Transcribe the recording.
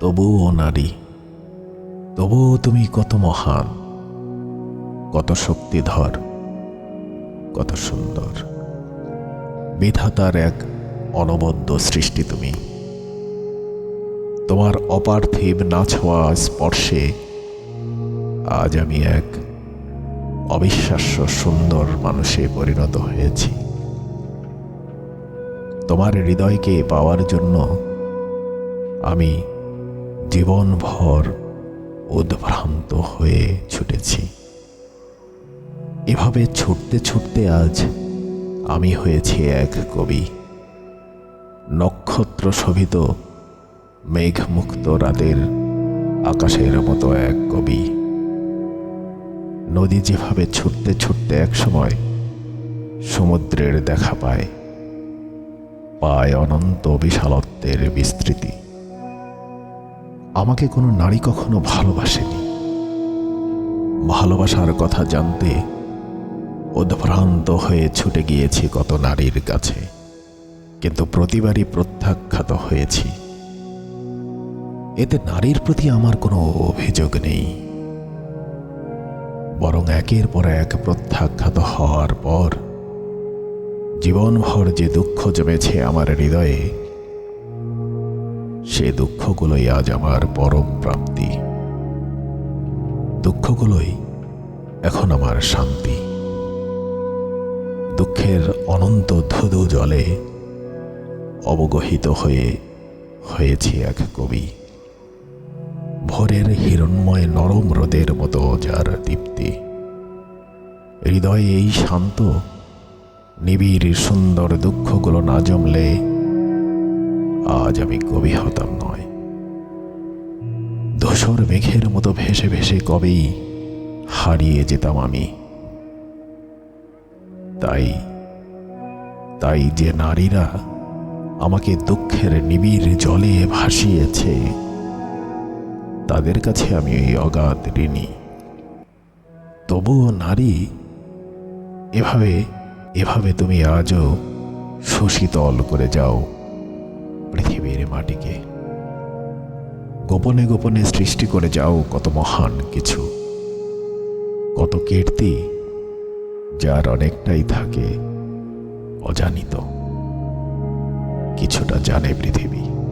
তবুও নারী, তবুও তুমি কত মহান, কত শক্তিধর, কত সুন্দর। বিধাতার এক অনবদ্য সৃষ্টি তুমি। তোমার অপার্থিব না ছোঁয়া স্পর্শে আজ আমি এক অবিশ্বাস্য সুন্দর মানুষে পরিণত হয়েছি। তোমার হৃদয়কে পাওয়ার জন্য আমি জীবনভর উদ্ভ্রান্ত হয়ে ছুটেছি। এভাবে ছুটতে ছুটতে আজ আমি হয়েছি এক কবি। নক্ষত্র শোভিত, মেঘমুক্ত রাতের আকাশের মতো এক কবি। নদী যেভাবে ছুটতে ছুটতে এক সময় সমুদ্রের দেখা পায় পায় অনন্ত বিশালত্বের বিস্তৃতি। আমাকে কোনো নারী কখনো ভালোবাসেনি। ভালোবাসার কথা জানতে উদ্ভ্রান্ত হয়ে ছুটে গিয়েছি কত নারীর কাছে, কিন্তু প্রতিবারই প্রত্যাখ্যাত হয়েছি। এতে নারীর প্রতি আমার কোনো অভিযোগ নেই। বরং একের পর এক প্রত্যাখ্যাত হওয়ার পর জীবনভর যে দুঃখ জমেছে আমার হৃদয়ে সে দুঃখগুলোই আজ আমার পরম প্রাপ্তি। দুঃখগুলোই এখন আমার শান্তি। দুঃখের অনন্ত ধুধু জলে অবগহিত হয়ে হয়েছি এক কবি। ভোরের হিরণ্ময় নরম রোদের মতো যার দীপ্তি। হৃদয়ে এই শান্ত, নিবিড় সুন্দর দুঃখগুলো না জমলে আজ আমি কবি হতাম নয়। ধূসর মেঘের মতো ভেসে ভেসে কবেই হারিয়ে যেতাম আমি। তাই তাই যে নারীরা আমাকে দুঃখের নিবিড় জলে ভাসিয়েছে, তাদের কাছে আমি এই অগাধ ঋণী। তবুও নারী, এভাবে এভাবে তুমি আজও শশীতল করে যাও। পৃথিবীর মাটিকে। গোপনে গোপনে সৃষ্টি করে যাও কত মহান কিছু। কত কীর্তি, যার অনেকটাই থাকে অজানিত। কিছুটা জানে পৃথিবী।